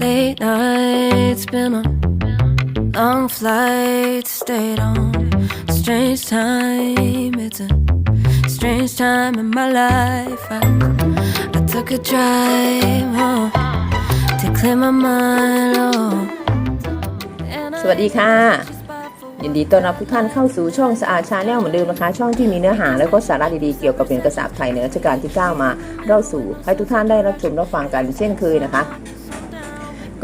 Late nights, been on long flights, stayed on. Strange time, it's a strange time in my life. I, I took a drive home to clear my mind. Oh. สวัสดีค่ะ ยินดีต้อนรับทุกท่านเข้าสู่ช่องสะอาดชาแนลเหมือนเดิมนะคะ ช่องที่มีเนื้อหาและก็สาระดีๆเกี่ยวกับเหรียญกระสาบไทยในรัชกาลที่ 9 มาเล่าสู่ให้ทุกท่านได้รับชมรับฟังกันเช่นเคยนะคะ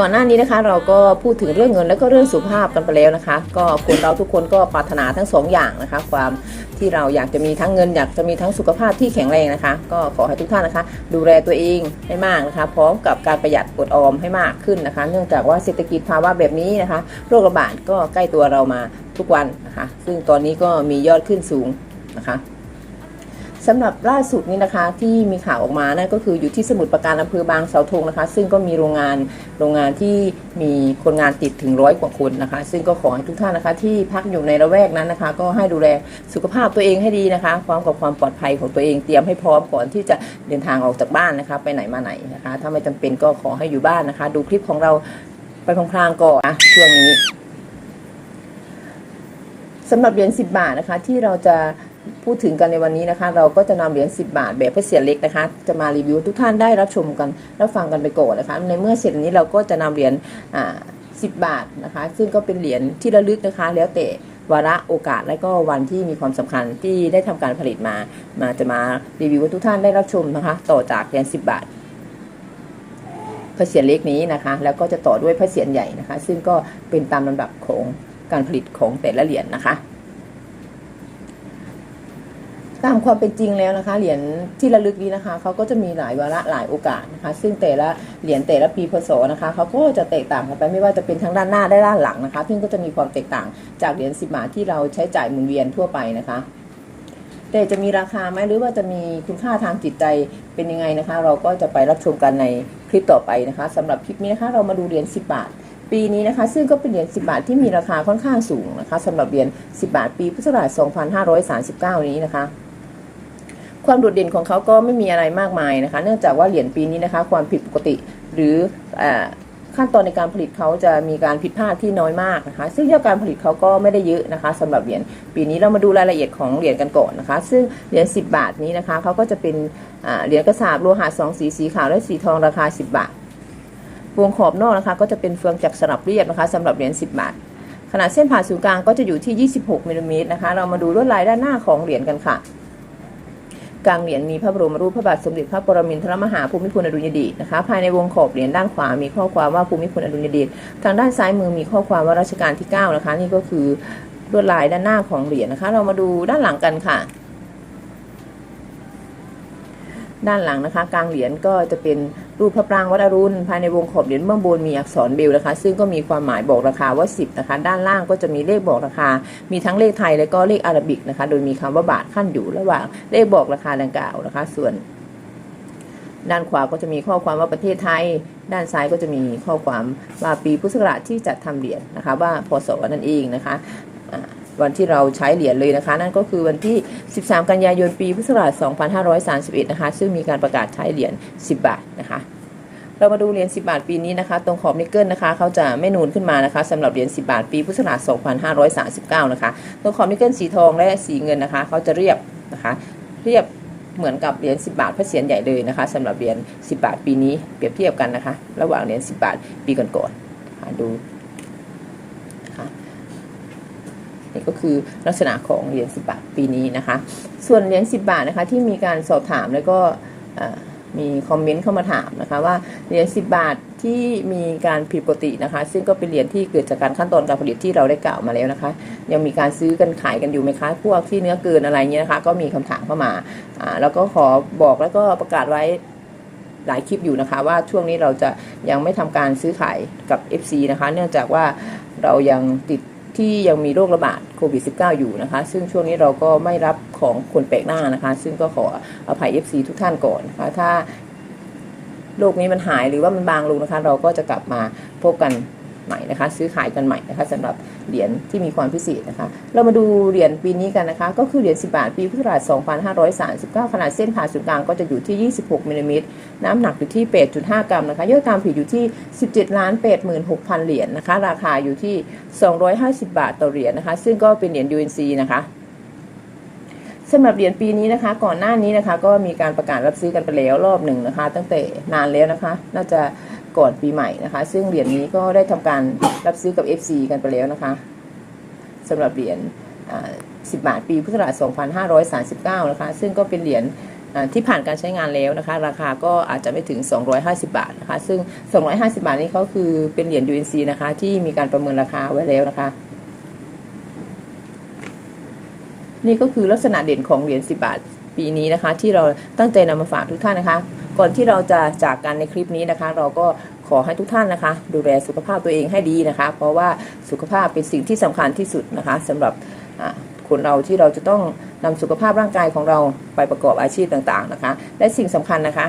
ก่อนหน้านี้นะคะเราก็พูดถึงเรื่องเงินและก็เรื่องสุขภาพกันไปแล้วนะคะ ก็คนเราทุกคนก็ปรารถนาทั้งสองอย่างนะคะ ความที่เราอยากจะมีทั้งเงิน อยากจะมีทั้งสุขภาพที่แข็งแรงนะคะ ก็ขอให้ทุกท่านนะคะ ดูแลตัวเองให้มากนะคะ พร้อมกับการประหยัดอดออมให้มากขึ้นนะคะ เนื่องจากว่าเศรษฐกิจภาวะแบบนี้นะคะ โรคระบาดก็ใกล้ตัวเรามาทุกวันนะคะ ซึ่งตอนนี้ก็มียอดขึ้นสูงนะคะ สำหรับล่าสุดนี้นะคะที่มีข่าวออกมานั่นก็คืออยู่ที่สมุทรปราการอำเภอบางเสาธงนะคะ ซึ่งก็มีโรงงานโรงงานที่มีคนงานติดถึงร้อยกว่าคนนะคะ ซึ่งก็ขอให้ทุกท่านนะคะ ที่พักอยู่ในละแวกนั้นนะคะ ก็ให้ดูแลสุขภาพตัวเองให้ดีนะคะพร้อมกับความปลอดภัยของตัวเองเตรียมให้พร้อมก่อนที่จะเดินทางออกจากบ้านนะคะ ไปไหนมาไหนนะคะ ถ้าไม่จำเป็นก็ขอให้อยู่บ้านนะคะ ดูคลิปของเราไปพลางๆก่อนนะช่วงนี้สำหรับเหรียญ10 บาทนะคะ ที่เราจะ พูดถึงกันในวันนี้นะคะ เราก็จะนำเหรียญ10 บาทแบบพระเศียรเล็กนะคะ จะมารีวิวทุกท่านได้รับชมกันรับฟังกันไปก่อนนะคะ ในเมื่อเสร็จนี้เราก็จะนำเหรียญอ่า10บาทนะคะ ซึ่งก็เป็นเหรียญที่ระลึกนะคะ แล้วแต่วาระโอกาสและก็วันที่มีความสำคัญที่ได้ทำการผลิตมา มาจะมารีวิวให้ทุกท่านได้รับชมนะคะ ต่อจากเหรียญ10 บาทพระเศียรเล็กนี้นะคะ แล้วก็จะต่อด้วยพระเศียรใหญ่นะคะ ซึ่งก็เป็นตามลำดับของการผลิตของแต่ละเหรียญนะคะ ตามความเป็นจริงแล้วนะคะ เหรียญที่ระลึกนี้นะคะเขาก็จะมีหลายวาระหลายโอกาสนะคะ ซึ่งแต่ละเหรียญแต่ละปีพศนะคะเขาก็จะแตกต่างกันไปไม่ว่าจะเป็นทั้งด้านหน้าและด้านหลังนะคะ ซึ่งก็จะมีความแตกต่างจากเหรียญสิบบาทที่เราใช้จ่ายหมุนเวียนทั่วไปนะคะ แต่จะมีราคาไหมหรือว่าจะมีคุณค่าทางจิตใจเป็นยังไงนะคะ เราก็จะไปรับชมกันในคลิปต่อไปนะคะสำหรับคลิปนี้นะคะเรามาดูเหรียญ10 บาทปีนี้นะคะ ซึ่งก็เป็นเหรียญ10 บาทที่มีราคาค่อนข้างสูงนะคะสำหรับเหรียญ10 บาทปีพุทธศักราช2539 นี้นะคะ ความโดดเด่นของเขาก็ไม่มีอะไรมากมายนะคะ เนื่องจากว่าเหรียญปีนี้นะคะ ความผิดปกติหรืออขั้นตอนในการผลิตเขาจะมีการผิดพลาดที่น้อยมากนะคะ ซึ่งยอดการผลิตเขาก็ไม่ได้เยอะนะคะสำหรับเหรียญปีนี้เรามาดูรายละเอียดของเหรียญกันก่อนนะคะ ซึ่งเหรียญ10 บาทนี้นะคะเขาก็จะเป็นเหรียญกระสาบโลหะสองสีสีขาวและสีทองราคา 10 บาทวงขอบนอกนะคะ ก็จะเป็นเฟืองจักรสลับเรียบนะคะสำหรับเหรียญ10 บาท ขนาดเส้นผ่าศูนย์กลางก็จะอยู่ที่ 26มิลลิเมตรนะคะ เรามาดูลวดลายด้านหน้าของเหรียญกันค่ะ กลางเหรียญมีพระบรมรูปพระบาทสมเด็จพระปรมินทรมหาภูมิพลอดุลยเดชนะคะ ภายในวงขอบเหรียญด้านขวา มีข้อความว่าภูมิพลอดุลยเดชทางด้านซ้ายมือมีข้อความว่ารัชกาลที่ 9 นะคะ นี่ก็คือลวดลายด้านหน้าของเหรียญนะคะ เรามาดูด้านหลังกันค่ะ ด้านหลังนะคะ กลางเหรียญก็จะเป็นรูปพระปรางวัดอรุณภายในวงขอบเหรียญเบื้องบนมีอักษรเบลนะคะ ซึ่งก็มีความหมายบอกราคาว่า 10 นะคะ ด้านล่างก็จะมีเลขบอกราคา มีทั้งเลขไทยและก็เลขอารบิกนะคะ โดยมีคำว่าบาทขั้นอยู่ระหว่างเลขบอกราคาดังกล่าวนะคะ ส่วน ด้านขวาก็จะมีข้อความว่าประเทศไทย ด้านซ้ายก็จะมีข้อความว่าปีพุทธศักราชที่จัดทำเหรียญนะคะ ว่าพศนั่นเองนะคะ วันที่เราใช้เหรียญเลยนะคะ นั่นก็คือวันที่ 13 กันยายนปีพุทธศักราช2531 นะคะ ซึ่งมีการประกาศใช้เหรียญ 10 บาทนะคะเรามาดูเหรียญ10 บาทปีนี้นะคะ ตรงขอบนิกเกิลนะคะเขาจะไม่นูนขึ้นมานะคะสำหรับเหรียญ10 บาทปีพุทธศักราช2539 นะคะ ตรงขอบนิกเกิลสีทองและสีเงินนะคะเขาจะเรียบนะคะเรียบเหมือนกับเหรียญ10 บาทพระเศียรใหญ่เลยนะคะสำหรับเหรียญ10 บาทปีนี้เปรียบเทียบกันนะคะ ระหว่างเหรียญ10 บาทปีก่อนๆนะคะดูนะคะ นี่ก็คือลักษณะของเหรียญ10 บาทปีนี้นะคะ ส่วนเหรียญ10 บาทนะคะที่มีการสอบถามแล้วก็มีคอมเมนต์เข้ามาถามนะคะว่าเหรียญ10 บาทที่มีการผิดปกตินะคะ ซึ่งก็เป็นเหรียญที่เกิดจากการขั้นตอนการผลิตที่เราได้กล่าวมาแล้วนะคะ ยังมีการซื้อกันขายกันอยู่ไหมคะพวกที่เนื้อเกินอะไรเงี้ยนะคะ ก็มีคำถามเข้ามาอ่าแล้วก็ขอบอกแล้วก็ประกาศไว้หลายคลิปอยู่นะคะว่าช่วงนี้เราจะยังไม่ทำการซื้อขายกับ FC นะคะ เนื่องจากว่าเรายังติด ที่ยังมีโรคระบาดโควิด -19 อยู่นะคะ ซึ่งช่วงนี้เราก็ไม่รับของคนแปลกหน้านะคะ ซึ่งก็ขออภัย FC ทุกท่านก่อนนะคะ ถ้าโรคนี้มันหายหรือว่ามันบางลงนะคะ เราก็จะกลับมาพบกัน ใหม่นะคะ ซื้อขายกันใหม่นะคะสำหรับเหรียญที่มีความพิเศษนะคะ เรามาดูเหรียญปีนี้กันนะคะ ก็คือเหรียญ10บาทปีพุทธศักราช2539 ขนาดเส้นผ่าศูนย์กลางก็จะอยู่ที่ 26มิลลิเมตรน้ำหนักอยู่ที่ 8.5 กรัมนะคะยอดตามผิดอยู่ที่ 17ล้าน86,000 เหรียญนะคะ ราคาอยู่ที่ 250 บาทต่อเหรียญนะคะ ซึ่งก็เป็นเหรียญ UNC นะคะสำหรับเหรียญปีนี้นะคะ ก่อนหน้านี้นะคะ ก็มีการประกาศรับซื้อกันไปแล้วรอบหนึ่งนะคะ ตั้งแต่นานแล้วนะคะ น่าจะ ก่อนปีใหม่นะคะ ซึ่งเหรียญนี้ก็ได้ทำการรับซื้อกับ FC กันไปแล้วนะคะสำหรับเหรียญ10 บาทปีพุทธศักราช2539 นะคะ ซึ่งก็เป็นเหรียญที่ผ่านการใช้งานแล้วนะคะ ราคาก็อาจจะไม่ถึง 250 บาทนะคะ ซึ่ง 250 บาทนี้เขาคือเป็นเหรียญ UNC นะคะ ที่มีการประเมินราคาไว้แล้วนะคะ นี่ก็คือลักษณะเด่นของเหรียญ 10 บาทปีนี้นะคะ ที่เราตั้งใจนำมาฝากทุกท่านนะคะ ก่อนที่เราจะจากกันในคลิปนี้นะคะ เราก็ขอให้ทุกท่านนะคะ ดูแลสุขภาพตัวเองให้ดีนะคะ เพราะว่าสุขภาพเป็นสิ่งที่สำคัญที่สุดนะคะสำหรับคนเราที่เราจะต้องนำสุขภาพร่างกายของเราไปประกอบอาชีพต่างๆนะคะ และสิ่งสำคัญนะคะ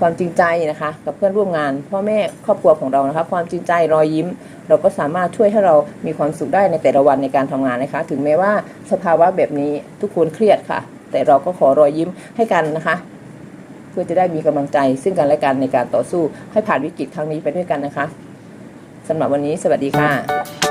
ความจริงใจนะคะ กับเพื่อนร่วมงานพ่อแม่ครอบครัวของเรานะคะ ความจริงใจรอยยิ้ม เราก็สามารถช่วยให้เรามีความสุขได้ในแต่ละวันในการทำงานนะคะ ถึงแม้ว่าสภาวะแบบนี้ทุกคนเครียดค่ะ แต่เราก็ขอรอยยิ้มให้กันนะคะ เพื่อจะได้มีกำลังใจ ซึ่งกันและกันในการต่อสู้ให้ผ่านวิกฤตครั้งนี้ไปด้วยกันนะคะสำหรับวันนี้สวัสดีค่ะ